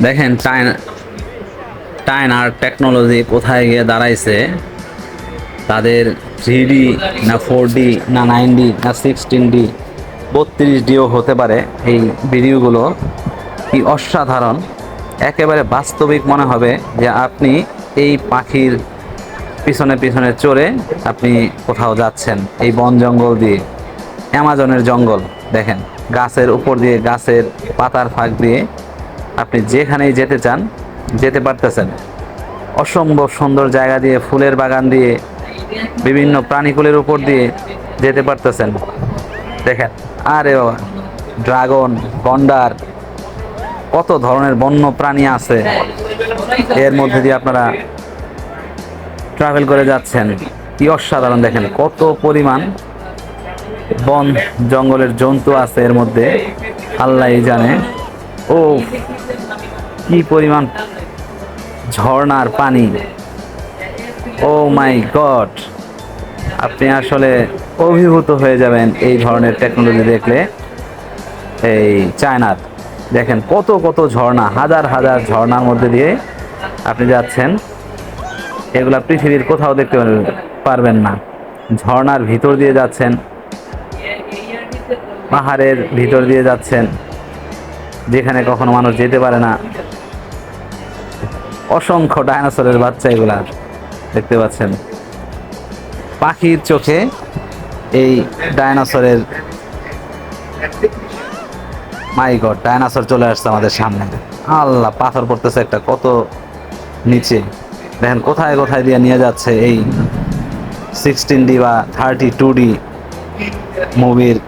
দেখেন চায়না চায়নার টেকনোলজি কোথায় গিয়ে দাঁড়াইছে? তাদের থ্রি ডি না ফোর ডি না নাইন ডি না সিক্সটিন ডি বত্রিশ ডিও হতে পারে এই ভিডিওগুলো। কি অসাধারণ। একেবারে বাস্তবিক মনে হবে যে আপনি এই পাখির পিছনে পিছনে চড়ে আপনি কোথাও যাচ্ছেন, এই বন জঙ্গল দিয়ে। অ্যামাজনের জঙ্গল, দেখেন। গাছের উপর দিয়ে গাছের পাতার ফাঁক দিয়ে আপনি যেখানেই যেতে চান, যেতে পারতেছেন। অসম্ভব সুন্দর জায়গা দিয়ে, ফুলের বাগান দিয়ে, বিভিন্ন প্রাণীকুলের উপর দিয়ে যেতে পারতেছেন। দেখেন, আরে বাবা, ড্রাগন, গন্ডার, কত ধরনের বন্য প্রাণী আছে। এর মধ্যে দিয়ে আপনারা ট্রাভেল করে যাচ্ছেন। কি অসাধারণ, দেখেন, কত পরিমাণ বন জঙ্গলের জন্তু আছে এর মধ্যে। আল্লাহ জানে। ও, কি পরিমাণ ঝর্ণার পানি। Oh my god. আপনি আসলে অভিভূত হয়ে যাবেন এই ধরনের টেকনোলজি দেখলে। এই চায়নার, দেখেন কত কত ঝর্ণা, হাজার হাজার ঝর্ণার মধ্যে দিয়ে আপনি যাচ্ছেন। এগুলা পৃথিবীর কোথাও দেখতে পারবেন না। ঝর্ণার ভিতর দিয়ে যাচ্ছেন। পাহাড়ের ভিতর দিয়ে যাচ্ছেন। যেখানে কখনো মানুষ যেতে পারে না। অসংখ্য ডাইনোসরের বাচ্চা এগুলা দেখতে পাচ্ছেন। পাখির চোখে এই ডাইনোসরের মাই গড ডাইনোসর চলে আসছে আমাদের সামনে। আল্লাহ, পাথর পড়তেছে একটা, কত নিচে। দেখেন কোথায় কোথায় দিয়ে নিয়ে যাচ্ছে এই সিক্সটিন ডি বা থার্টি টু ডি মুভির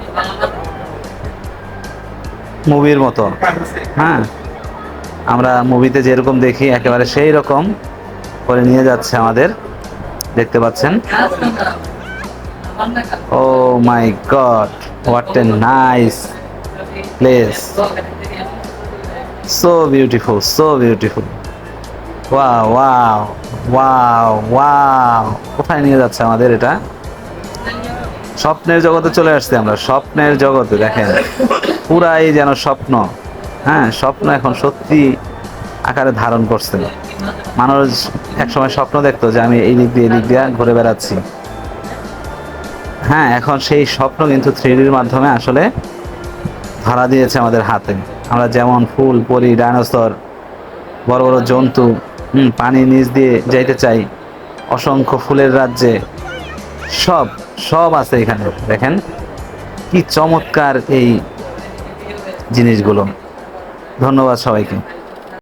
মুভির মতো। হ্যাঁ? আমরা মুভিতে যেরকম দেখি, একেবারে সেই রকম করে নিয়ে যাচ্ছে আমাদের। দেখতে পাচ্ছেন? ও my god, what a nice place. So beautiful so beautiful. Wow wow wow wow. কোথায় নিয়ে যাচ্ছে আমাদের এটা? স্বপ্নের জগতে চলে আসছে আমরা, স্বপ্নের জগতে, দেখেন। পুরাই যেন স্বপ্ন হ্যাঁ স্বপ্ন এখন সত্যি আকারে ধারণ করছে। মানুষ একসময় স্বপ্ন দেখতো যে আমি এই দিক দিয়ে, এই দিক দিয়ে ঘুরে বেড়াচ্ছি। হ্যাঁ এখন সেই স্বপ্ন কিন্তু থ্রিডির মাধ্যমে আসলে ধরা দিয়েছে আমাদের হাতে। আমরা যেমন ফুল পরি ডাইনোসর, বড় বড় জন্তু পানি নিচ দিয়ে যাইতে চাই, অসংখ্য ফুলের রাজ্যে সব সব আছে এখানে। দেখেন কি চমৎকার এই জিনিসগুলো। ধন্যবাদ সবাইকে।